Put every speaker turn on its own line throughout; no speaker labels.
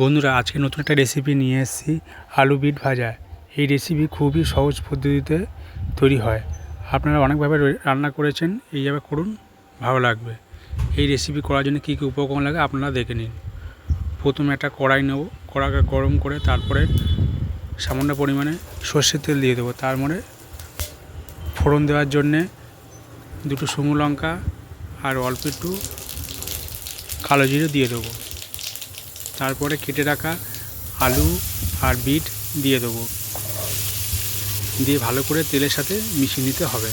বন্ধুরা, আজকে নতুন একটা রেসিপি নিয়ে এসেছি, আলু বিট ভাজা। এই রেসিপি খুবই সহজ পদ্ধতিতে তৈরি হয়। আপনারা অনেকভাবে রান্না করেছেন, এইভাবে করুন, ভালো লাগবে। এই রেসিপি করার জন্য কী কী উপকরণ লাগে আপনারা দেখে নিন। প্রথমে একটা কড়াই নেব কড়াকে গরম করে তারপরে সামান্য পরিমাণে সর্ষের তেল দিয়ে দেবো। তার মধ্যে ফোড়ন দেওয়ার জন্যে দুটো শুকনো লঙ্কা আর অল্প একটু কালো জিরে দিয়ে দেবো। তারপরে কেটে রাখা আলু আর বিট দিয়ে দেবো। দিয়ে ভালো করে তেলের সাথে মিশিয়ে নিতে হবে।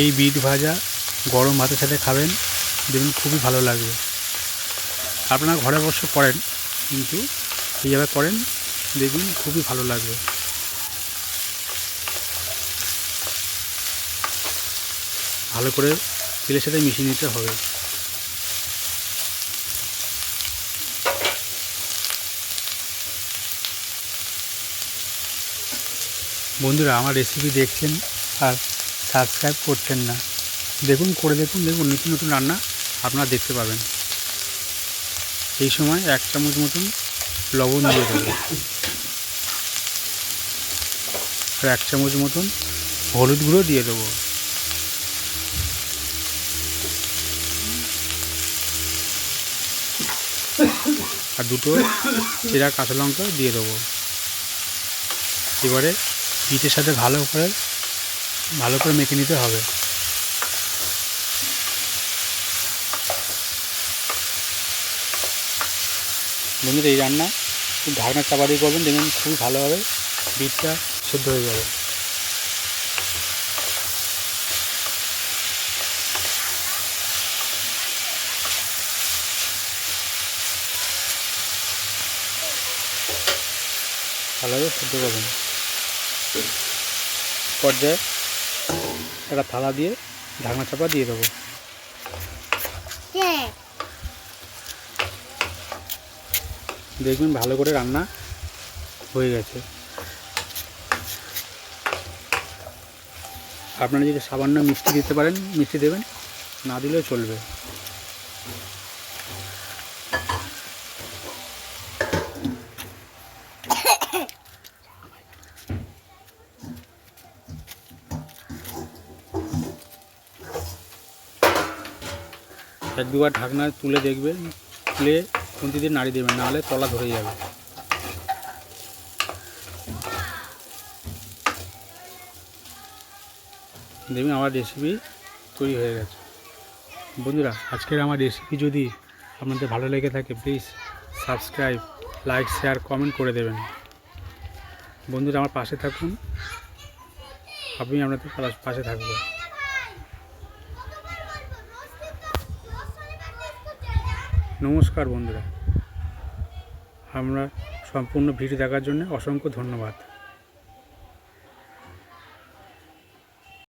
এই বিট ভাজা গরম ভাতের সাথে খাবেন, দেখুন খুবই ভালো লাগবে। আপনারা ঘরে অবশ্য করেন, কিন্তু এইভাবে করেন, দেখুন খুবই ভালো লাগবে। ভালো করে তেলের সাথে মিশিয়ে নিতে হবে। বন্ধুরা, আমার রেসিপি দেখছেন আর সাবস্ক্রাইব করছেন না। দেখুন, করে দেখুন দেখুন নতুন নতুন রান্না আপনারা দেখতে পাবেন। এই সময় এক চামচ মতন লবণ দিয়ে দেবো। আর এক চামচ মতন হলুদ গুঁড়ো দিয়ে দেবো। আর দুটো চেরা কাঁচা লঙ্কা দিয়ে দেবো। এবারে পিঠের সাথে ভালো করে ভালো করে মেখে নিতে হবে। বন্ধুরা, এই রান্না ঢাকনা চাপা দিয়ে করবেন, দেখবেন খুবই ভালোভাবে বিটটা সেদ্ধ হয়ে যাবে। ভালোভাবে সেদ্ধ করবেন পর্যায়ে একটা থালা দিয়ে ঢাকনা চাপা দিয়ে দেবো।
হ্যাঁ।
দেখবেন ভালো করে রান্না হয়ে গেছে। আপনারা যদি সামান্য মিষ্টি দিতে পারেন মিষ্টি দেবেন না দিলেও চলবে। এক দুবার ঢাকনা তুলে দেখবেন, তুলে খুন্তি দিয়ে নাড়ি দেবেন নাহলে তলা ধরে যাবে। দেখবেন আমার রেসিপি তৈরি হয়ে গেছে। বন্ধুরা, আজকের আমার রেসিপি যদি আপনাদের ভালো লেগে থাকে please subscribe like share comment করে দেবেন। বন্ধুরা, আমার পাশে থাকুন। আপনি আপনাদের পাশে থাকব নমস্কার বন্ধুরা। আমরা সম্পূর্ণ ভিড় দেখার জন্য অসংখ্য ধন্যবাদ।